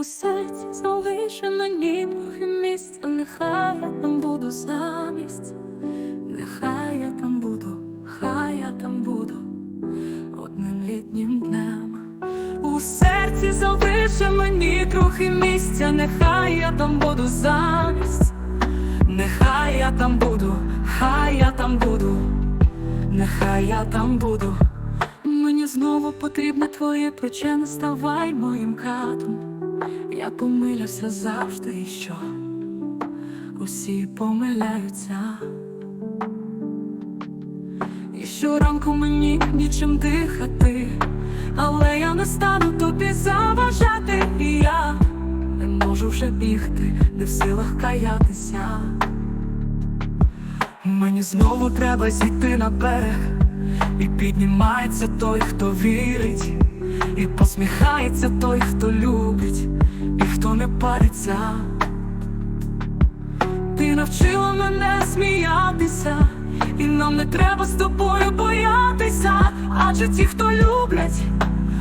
у серці залиши мені трохи місця, нехай я там буду замість, нехай я там буду, хай я там буду одним літнім днем. У серці залиши мені трохи місця, нехай я там буду замість, нехай я там буду, хай я там буду, нехай я там буду. Мені знову потрібне твоє плече, не ставай моїм катом. Я помилюся завжди і що? Усі помиляються. І щоранку мені нічим дихати, але я не стану тобі заважати, і я не можу вже бігти, не в силах каятися. Мені знову треба зійти на берег, і піднімається той, хто вірить, і посміхається той, хто любить, і хто не париться. Ти навчила мене сміятися, і нам не треба з тобою боятися, адже ті, хто люблять,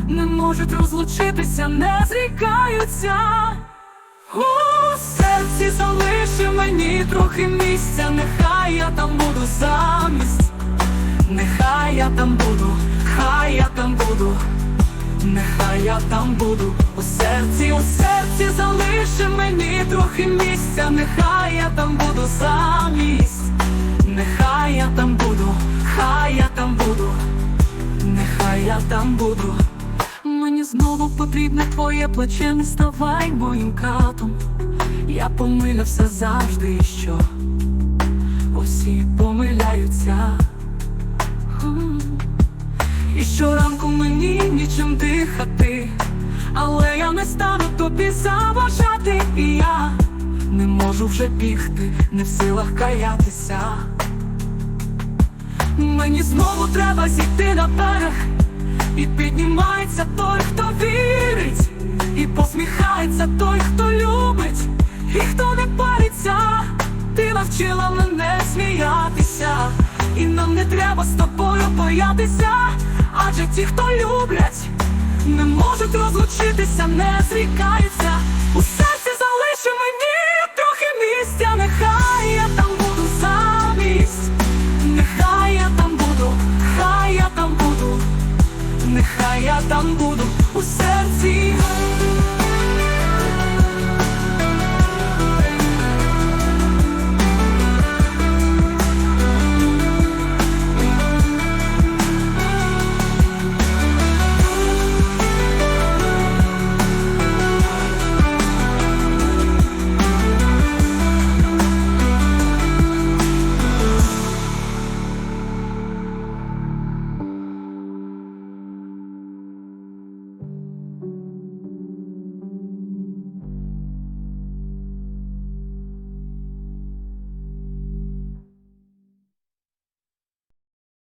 не можуть розлучитися, не зрікаються. У серці залиши мені трохи місця, нехай я там буду замість, нехай я там буду, хай я там буду, нехай я там буду, у серці, у серці залиши мені трохи місця, нехай я там буду замість, нехай я там буду, хай я там буду, нехай я там буду. Мені знову потрібне твоє плече, не ставай моїм катом. Я помилявся завжди, і що усі помиляються. Щоранку мені нічим дихати, але я не стану тобі заважати, і я не можу вже бігти, не в силах каятися. Мені знову треба зійти на берег. І піднімається той, хто вірить, і посміхається той, хто любить, і хто не париться, ти навчила мене сміятися, і нам не треба з тобою боятися, адже ті, хто люблять, не можуть розлучитися, не зрікаються. У серці залиши мені трохи місця, нехай я там буду замість, нехай я там буду, хай я там буду. Нехай я там буду,